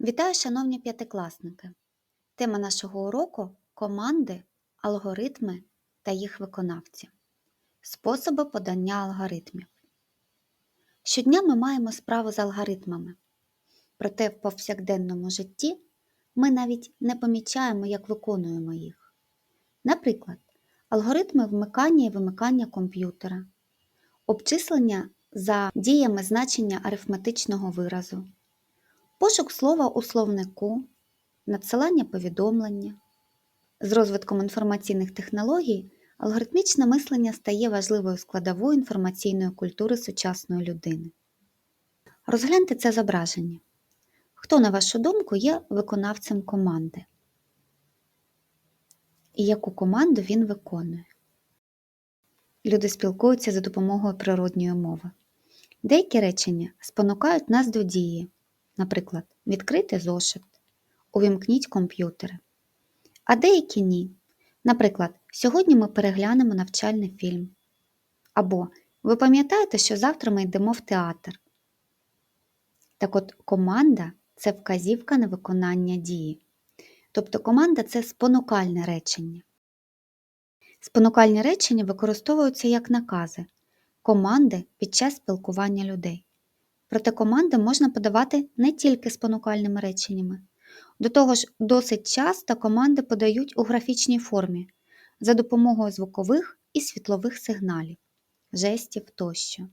Вітаю, шановні п'ятикласники! Тема нашого уроку команди, алгоритми та їх виконавці. Способи подання алгоритмів. Щодня ми маємо справу з алгоритмами. Проте в повсякденному житті ми навіть не помічаємо, як виконуємо їх. Наприклад, алгоритми вмикання і вимикання комп'ютера, обчислення за діями значення арифметичного виразу, пошук слова у словнику, надсилання повідомлення. З розвитком інформаційних технологій алгоритмічне мислення стає важливою складовою інформаційної культури сучасної людини. Розгляньте це зображення. Хто, на вашу думку, є виконавцем команди? І яку команду він виконує? Люди спілкуються за допомогою природньої мови. Деякі речення спонукають нас до дії, наприклад, відкрити зошит, увімкніть комп'ютери. А деякі ні. Наприклад, сьогодні ми переглянемо навчальний фільм. Або ви пам'ятаєте, що завтра ми йдемо в театр. Так от команда це вказівка на виконання дії. Тобто команда це спонукальне речення. Спонукальні речення використовуються як накази команди під час спілкування людей. Проте команди можна подавати не тільки спонукальними реченнями. До того ж, досить часто команди подають у графічній формі за допомогою звукових і світлових сигналів, жестів тощо.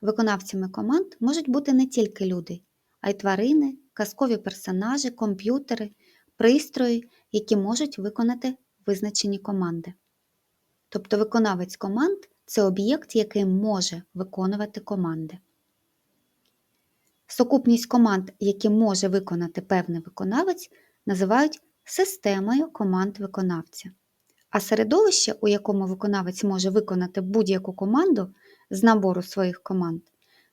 Виконавцями команд можуть бути не тільки люди, а й тварини, казкові персонажі, комп'ютери, пристрої, які можуть виконати визначені команди. Тобто виконавець команд це об'єкт, який може виконувати команди. Сукупність команд, які може виконати певний виконавець, називають системою команд виконавця. А середовище, у якому виконавець може виконати будь-яку команду з набору своїх команд,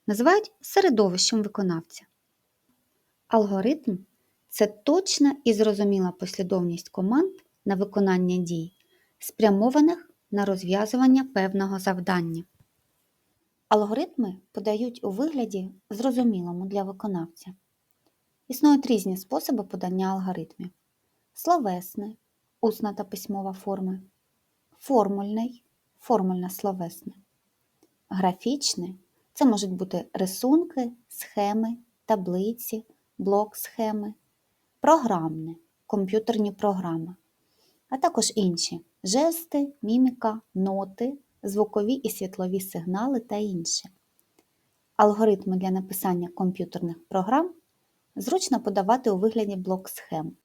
називають середовищем виконавця. Алгоритм це точна і зрозуміла послідовність команд на виконання дій, спрямованих на розв'язування певного завдання. Алгоритми подають у вигляді зрозумілому для виконавця. Існують різні способи подання алгоритмів: словесний, усна та письмова форми, формульний, формульно словесний, графічний це можуть бути рисунки, схеми, таблиці, блок схеми, програмне, комп'ютерні програми, а також інші жести, міміка, ноти, звукові і світлові сигнали та інше. Алгоритми для написання комп'ютерних програм зручно подавати у вигляді блок-схем.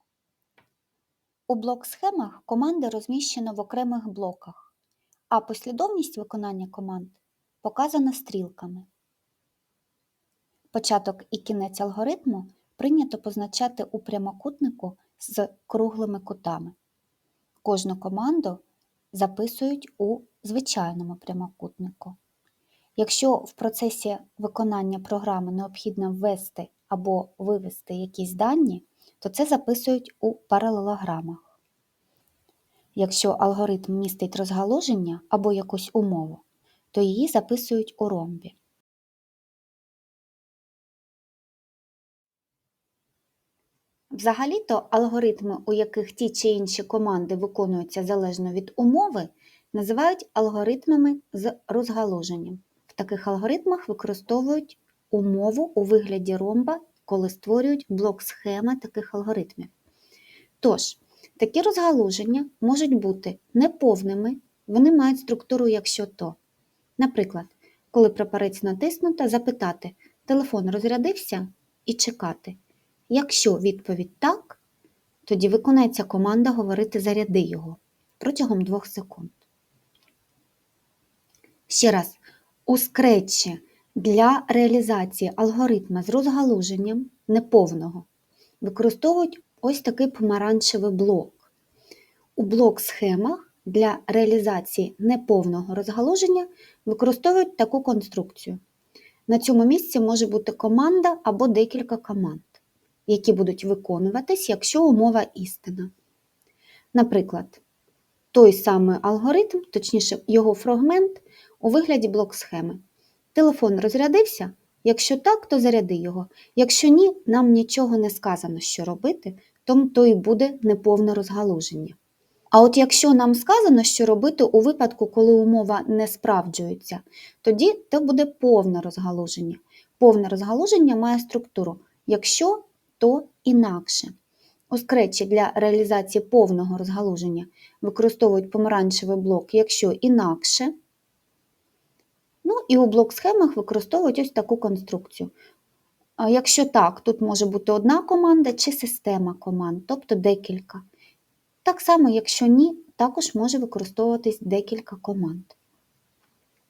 У блок-схемах команди розміщено в окремих блоках, а послідовність виконання команд показана стрілками. Початок і кінець алгоритму прийнято позначати у прямокутнику з круглими кутами. Кожну команду записують у звичайному прямокутнику. Якщо в процесі виконання програми необхідно ввести або вивести якісь дані, то це записують у паралелограмах. Якщо алгоритм містить розгалуження або якусь умову, то її записують у ромбі. Взагалі-то алгоритми, у яких ті чи інші команди виконуються залежно від умови, називають алгоритмами з розгалуженням. В таких алгоритмах використовують умову у вигляді ромба, коли створюють блок схеми таких алгоритмів. Тож, такі розгалуження можуть бути неповними, вони мають структуру якщо то. Наприклад, коли прапорець натиснуто, запитати телефон розрядився і чекати. Якщо відповідь так, тоді виконається команда говорити заряди його протягом 2 секунд. Ще раз, у скретчі для реалізації алгоритма з розгалуженням неповного використовують ось такий помаранчевий блок. У блок-схемах для реалізації неповного розгалуження використовують таку конструкцію. На цьому місці може бути команда або декілька команд, які будуть виконуватись, якщо умова істина. Наприклад, той самий алгоритм, точніше, його фрагмент у вигляді блок-схеми. Телефон розрядився, Якщо так, то заряди його. Якщо ні, нам нічого не сказано, що робити, то, то і буде неповне розгалуження. А от якщо нам сказано, що робити у випадку, коли умова не справджується, тоді це буде повне розгалуження. Повне розгалуження має структуру. Якщо, то інакше. У скретчі для реалізації повного розгалуження використовують помаранчевий блок, якщо інакше. Ну і у блок-схемах використовують ось таку конструкцію. Якщо так, тут може бути одна команда чи система команд, тобто декілька. Так само, якщо ні, також може використовуватись декілька команд.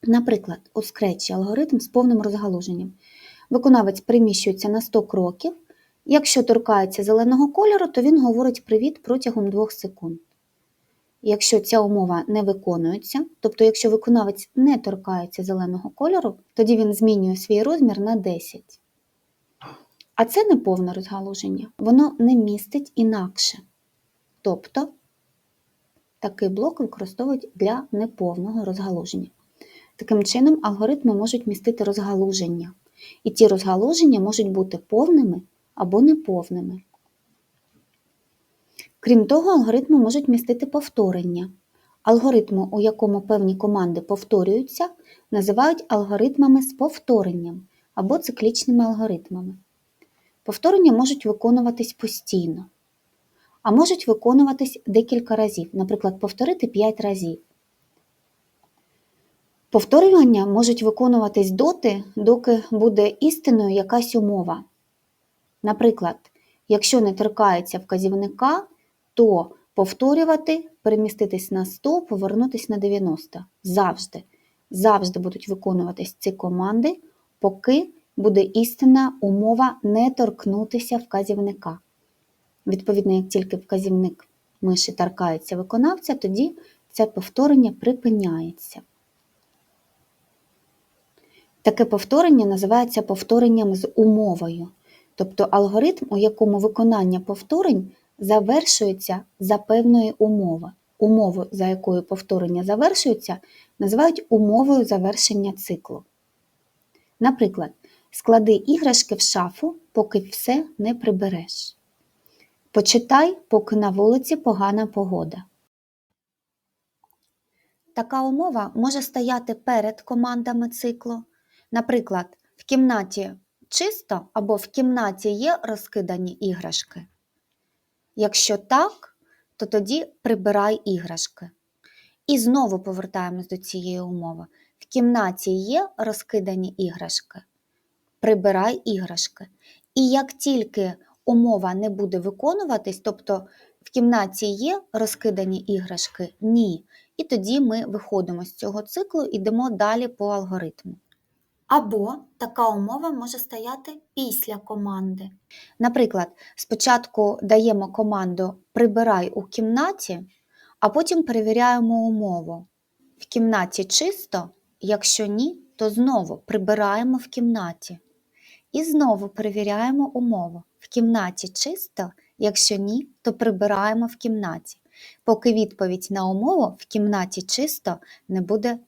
Наприклад, у скретчі алгоритм з повним розгалуженням. Виконавець переміщується на 100 кроків. Якщо торкається зеленого кольору, то він говорить привіт протягом 2 секунд. Якщо ця умова не виконується, тобто якщо виконавець не торкається зеленого кольору, тоді він змінює свій розмір на 10. А це не повне розгалуження, воно не містить інакше. Тобто такий блок використовують для неповного розгалуження. Таким чином, алгоритми можуть містити розгалуження, і ті розгалуження можуть бути повними або неповними. Крім того, алгоритми можуть містити повторення. Алгоритми, у якому певні команди повторюються, називають алгоритмами з повторенням або циклічними алгоритмами. Повторення можуть виконуватись постійно, а можуть виконуватись декілька разів, наприклад, повторити 5 разів. Повторювання можуть виконуватись доти, доки буде істинною якась умова. Наприклад, якщо не торкається вказівника, то повторювати, переміститись на 100, повернутись на 90. Завжди. Завжди будуть виконуватись ці команди, поки буде істинна умова не торкнутися вказівника. Відповідно, як тільки вказівник миші торкається виконавця, тоді це повторення припиняється. Таке повторення називається повторенням з умовою, тобто алгоритм, у якому виконання повторень завершується за певної умови. Умову, за якою повторення завершується, називають умовою завершення циклу. Наприклад, склади іграшки в шафу, поки все не прибереш. Почитай, поки на вулиці погана погода. Така умова може стояти перед командами циклу. Наприклад, в кімнаті чисто або в кімнаті є розкидані іграшки. Якщо так, то тоді прибирай іграшки. І знову повертаємось до цієї умови. В кімнаті є розкидані іграшки. Прибирай іграшки. І як тільки умова не буде виконуватись, тобто в кімнаті є розкидані іграшки, ні. І тоді ми виходимо з цього циклу і йдемо далі по алгоритму. Або така умова може стояти після команди. Наприклад, спочатку даємо команду Прибирай у кімнаті, а потім перевіряємо умову. В кімнаті чисто, якщо ні, то знову прибираємо в кімнаті. І знову перевіряємо умову. В кімнаті чисто, якщо ні, то прибираємо в кімнаті, поки відповідь на умову в кімнаті чисто не буде.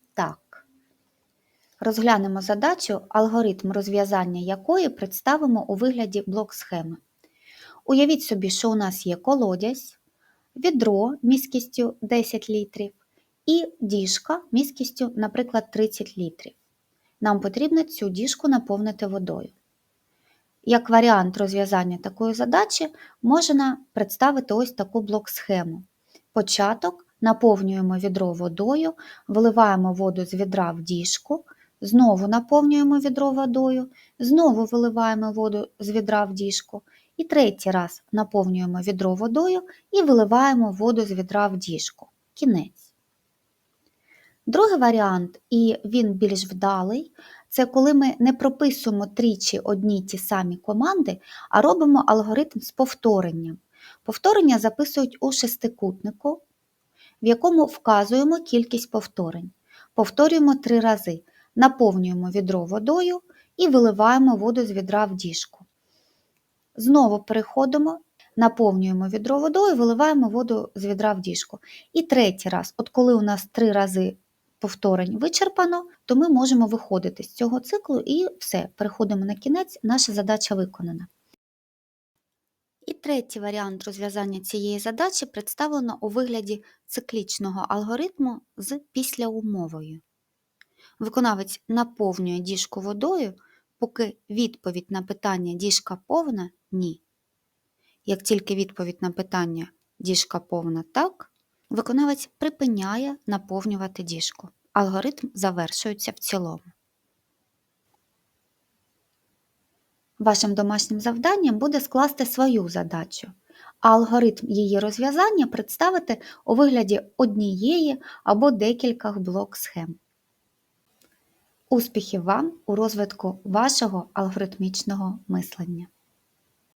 Розглянемо задачу, алгоритм розв'язання якої представимо у вигляді блок-схеми. Уявіть собі, що у нас є колодязь, відро міськістю 10 літрів і діжка міськістю, наприклад, 30 літрів. Нам потрібно цю діжку наповнити водою. Як варіант розв'язання такої задачі можна представити ось таку блок-схему. Початок наповнюємо відро водою, виливаємо воду з відра в діжку, знову наповнюємо відро водою, знову виливаємо воду з відра в діжку, і третій раз наповнюємо відро водою і виливаємо воду з відра в діжку. Кінець. Другий варіант, і він більш вдалий, це коли ми не прописуємо тричі одні ті самі команди, а робимо алгоритм з повторенням. Повторення записують у шестикутнику, в якому вказуємо кількість повторень. Повторюємо три рази, наповнюємо відро водою і виливаємо воду з відра в діжку. Знову переходимо, наповнюємо відро водою, виливаємо воду з відра в діжку. І третій раз, от коли у нас три рази повторень вичерпано, то ми можемо виходити з цього циклу і все, переходимо на кінець, наша задача виконана. І третій варіант розв'язання цієї задачі представлено у вигляді циклічного алгоритму з післяумовою. Виконавець наповнює діжку водою, поки відповідь на питання діжка повна ні. Як тільки відповідь на питання діжка повна так, виконавець припиняє наповнювати діжку. Алгоритм завершується в цілому. Вашим домашнім завданням буде скласти свою задачу, а алгоритм її розв'язання представити у вигляді однієї або декількох блок схем. Успіхів вам у розвитку вашого алгоритмічного мислення!